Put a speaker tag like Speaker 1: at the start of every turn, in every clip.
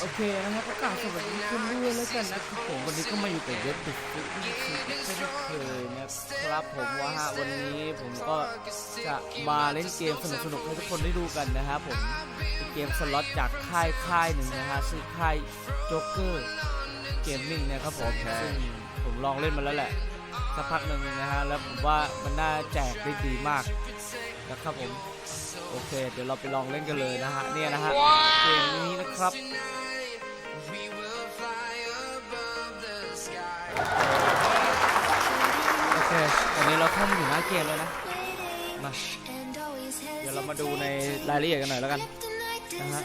Speaker 1: โอเคนะครับก็กล่าวสวัสดีทุกคนด้วยแล้วกันนะครับผมวันนี้ก็มาอยู่กับเว็บติดฟิกอีกเช่นเคยนะครับผมว่าฮะวันนี้ผมก็จะมาเล่นเกมสนุกๆให้ทุกคนได้ดูกันนะครับผมเป็นเกมสล็อตจากค่ายค่ายหนึ่งนะฮะชื่อค่ายโจ๊กเกอร์เกมมิ่งนะครับผมซึ่งผมลองเล่นมาแล้วแหละสักพักหนึ่งนะฮะแล้วผมว่ามันน่าแจกได้ดีมาก นะครับผมโอเค เดี๋ยวเราไปลองเล่นกันเลยนะฮะเนี่ยนะฮะเกมนี้นะครับโอเคตอนนี้เราเข้ามาอยู่หน้าเกมแล้วนะมาเดี๋ยวเรามาดูในรายละเอียดกันหน่อยแล้วกันนะฮะ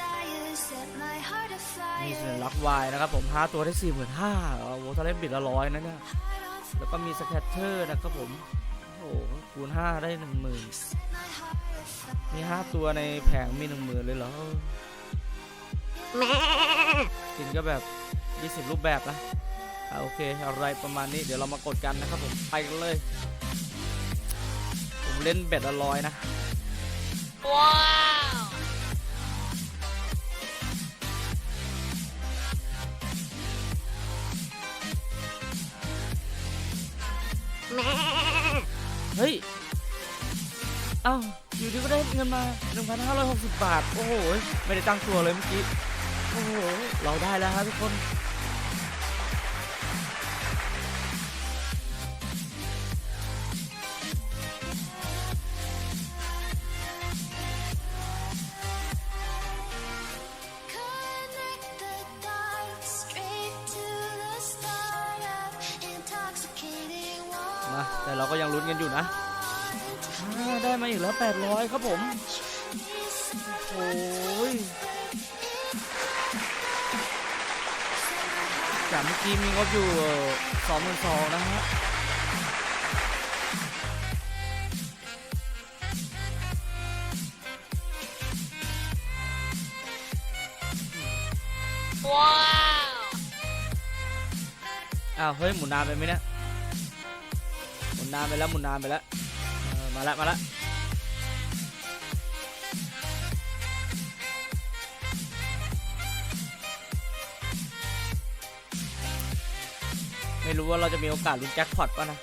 Speaker 1: มีสัญลักษณ์ Y นะครับผม5ตัวได้4 5 0 0 0โอ้โหถ้าเล่นบิดละร้อยนะเนี่ยแล้วก็มีสแคตเตอร์นะครับผม โอ้โหคูณ5ได้10,000มี5ตัวในแผงมี10,000เลยเหรอกินก็แบบ20รูปแบบนะอะโอเคอะไรประมาณนี้เดี๋ยวเรามากดกันนะครับผมไปกันเลย ผมเล่นเบ็ดละร้อยนะ เฮ้ย เอ้า อยู่ดีก็ได้เงินมา 1,560 บาท โอ้โห ไม่ได้ตั้งตัวเลยเมื่อกี้ โอ้โห เราได้แล้วครับทุกคน แต่เราก็ยังลุ้นกันอยู่นะอ่าได้มาอีกแล้ว 800 ครับผมโอ้ยจากเมื่อกี้มีงบอยู่สองหมื่นสองนะฮะอ้าว เฮ้ย หมุนนานไปไหมเนี่ยห มุนนานไปแล้วหมุนนานไปแล้วเออมาละมาละไม่รู้ว่าเราจะมีโอกาสลุ้นแจ็คพอตป่ะนะ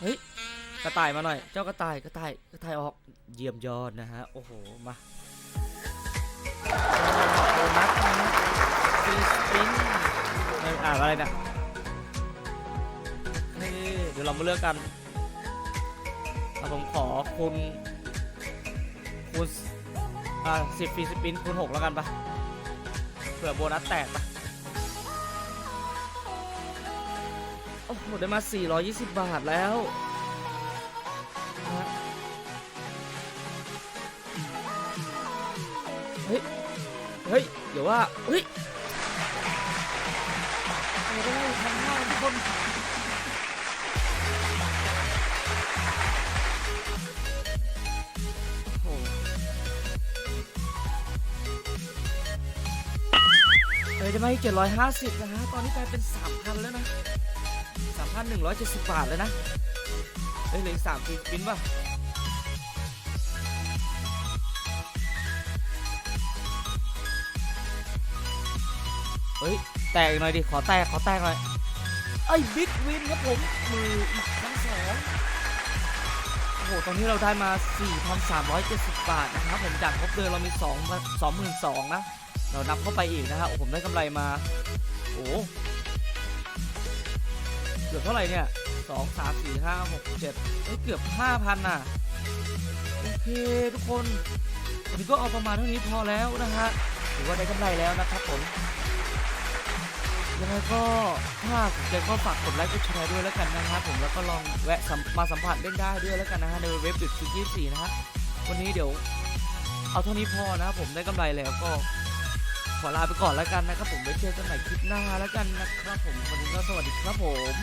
Speaker 1: เฮ้ย กระต่ายมาหน่อย เจ้ากระต่ายกระต่ายกระต่ายออก เยี่ยมยอดนะฮะ โอ้โห มาโบนัส อ่านอะไรเนะนี่เดี๋ยวเรามาเลือกกันผมขอคุณคูณอ่าสิบฟีสปินคูณหกแล้วกันปะเผื่อโบนัสแตกปะโอ้โหได้มา 420 บาทแล้วนะฮะเฮ้ย เฮ้ย เดี๋ยวว่า เฮ้ย คนโอ้โหเฮ้ยได้มาอีก750 นะฮะ ตอนนี้กลายเป็น 3,000 แล้วนะ 3,170 บาทแล้วนะ เฮ้ยเหลืออีก3ปีปิ้นป่ะเฮ้ย แตกอีกหน่อยดิ ขอแตก ขอแตกหน่อย ไอ้บิ๊กวินครับผมมืออีกครั้งสองโอ้โห ตอนนี้เราได้มา 4,370 บาทนะครับผมจากงบเดิมเรามี 2 22,000นะ เรานับเข้าไปอีกนะฮะโอ้ผมได้กำไรมา โอ้เกือบเท่าไหร่เนี่ย 2 3 4 5 6 7เอ้ยเกือบ 5,000น่ะ โอเคทุกคนวันนี้ก็เอาประมาณเท่านี้พอแล้วนะฮะถือว่าได้กำไรแล้วนะครับผม ยังไงก็ถ้าสนใจก็ฝากกดไลค์กดแชร์ด้วยแล้วกันนะครับผมแล้วก็ลองแวะมาสัมผัสเล่นได้ด้วยแล้วกันนะฮะในเว็บบิดฟิกี้สี่นะฮะวันนี้เดี๋ยว เอาเท่านี้พอนะครับผมได้กำไรแล้วก็ขอลาไปก่อนแล้วกันนะครับผมไว้เจอกันใหม่คลิปหน้าแล้วกันนะครับผมวันนี้ก็สวัสดีครับผม